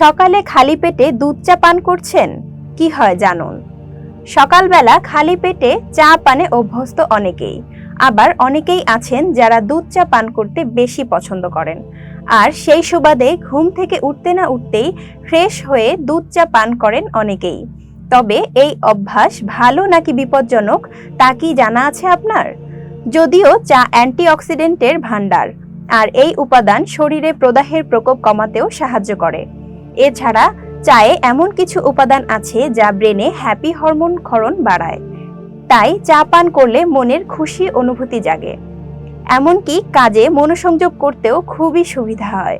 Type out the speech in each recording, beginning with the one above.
সকালে খালি পেটে দুধ চা পান করছেন? কি হয় জানুন। সকালবেলা খালি পেটে চা পানে অভ্যস্ত অনেকেই। আবার অনেকেই আছেন যারা দুধ চা পান করতে বেশি পছন্দ করেন। আর সেই সুবাদে ঘুম থেকে উঠতে না উঠতেই ফ্রেশ হয়ে দুধ চা পান করেন অনেকেই। তবে এই অভ্যাস ভালো নাকি বিপজ্জনক, তা কি জানা আছে আপনার? যদিও চা অ্যান্টিঅক্সিডেন্টের ভাণ্ডার, আর এই উপাদান শরীরে প্রদাহের প্রকোপ কমাতেও সাহায্য করে। এছাড়া চায়ে এমন কিছু উপাদান আছে যা ব্রেনে হ্যাপি হরমোন ক্ষরণ বাড়ায়। তাই চা পান করলে মনের খুশি অনুভূতি জাগে। এমনকি কাজে মনোসংযোগ করতেও খুবই সুবিধা হয়।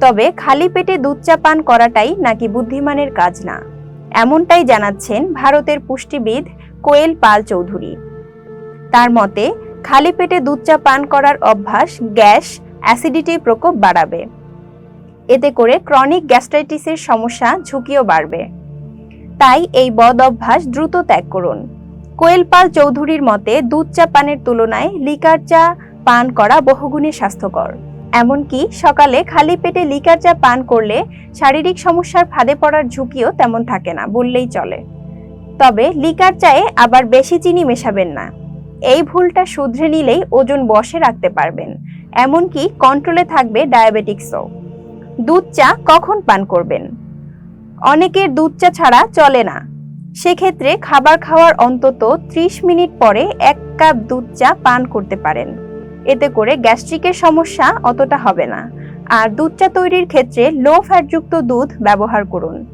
তবে খালি পেটে দুধ চা পান করাটাই নাকি বুদ্ধিমানের কাজ না। এমনটাই জানাচ্ছেন ভারতের পুষ্টিবিদ কোয়েল পাল চৌধুরী। তার মতে, খালি পেটে দুধ চা পান করার অভ্যাস গ্যাস অ্যাসিডিটির প্রকোপ বাড়াবে। এতে করে ক্রনিক গ্যাস্ট্রাইটিসের সমস্যা ঝুঁকিও বাড়বে। তাই এই বদ অভ্যাস দ্রুত ত্যাগ করুন। কোয়েল পাল চৌধুরীর মতে, দুধ চা পানের তুলনায় লিকার চা পান করা বহুগুণে স্বাস্থ্যকর। এমনকি সকালে খালি পেটে লিকার চা পান করলে শারীরিক সমস্যার ফাঁদে পড়ার ঝুঁকিও তেমন থাকে না, বললেই চলে। তবে লিকার চায়ে আবার বেশি চিনি মেশাবেন না। এই ভুলটা শুধরে নিলেই ওজন বসে রাখতে পারবেন। এমনকি কন্ট্রোলে থাকবে ডায়াবেটিক্সও দুধ চা কখন পান করবেন? অনেকের দুধ চা ছাড়া চলে না। সেক্ষেত্রে খাবার খাওয়ার অন্তত 30 মিনিট পরে এক কাপ দুধ চা পান করতে পারেন। এতে করে গ্যাস্ট্রিকের সমস্যা অতটা হবে না। আর দুধ চা তৈরির ক্ষেত্রে লো ফ্যাটযুক্ত দুধ ব্যবহার করুন।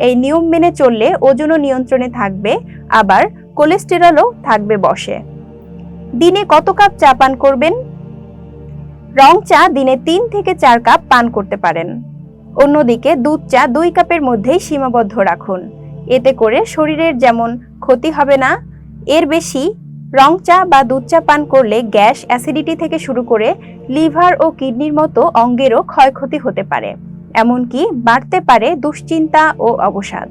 এই নিয়ম মেনে চললে ওজনও নিয়ন্ত্রণে থাকবে, আবার কোলেস্টেরলও থাকবে বসে। দিনে কত কাপ চা পান করবেন? রং চা দিনে তিন থেকে চার কাপ পান করতে পারেন। অন্যদিকে দুধ চা দুই কাপের মধ্যেই সীমাবদ্ধ রাখুন। এতে করে শরীরের যেমন ক্ষতি হবে না, এর বেশি রং চা বা দুধ চা পান করলে গ্যাস, অ্যাসিডিটি থেকে শুরু করে লিভার ও কিডনির মতো অঙ্গেরও ক্ষয়ক্ষতি হতে পারে। এমনকি বাড়তে পারে দুশ্চিন্তা ও অবসাদ।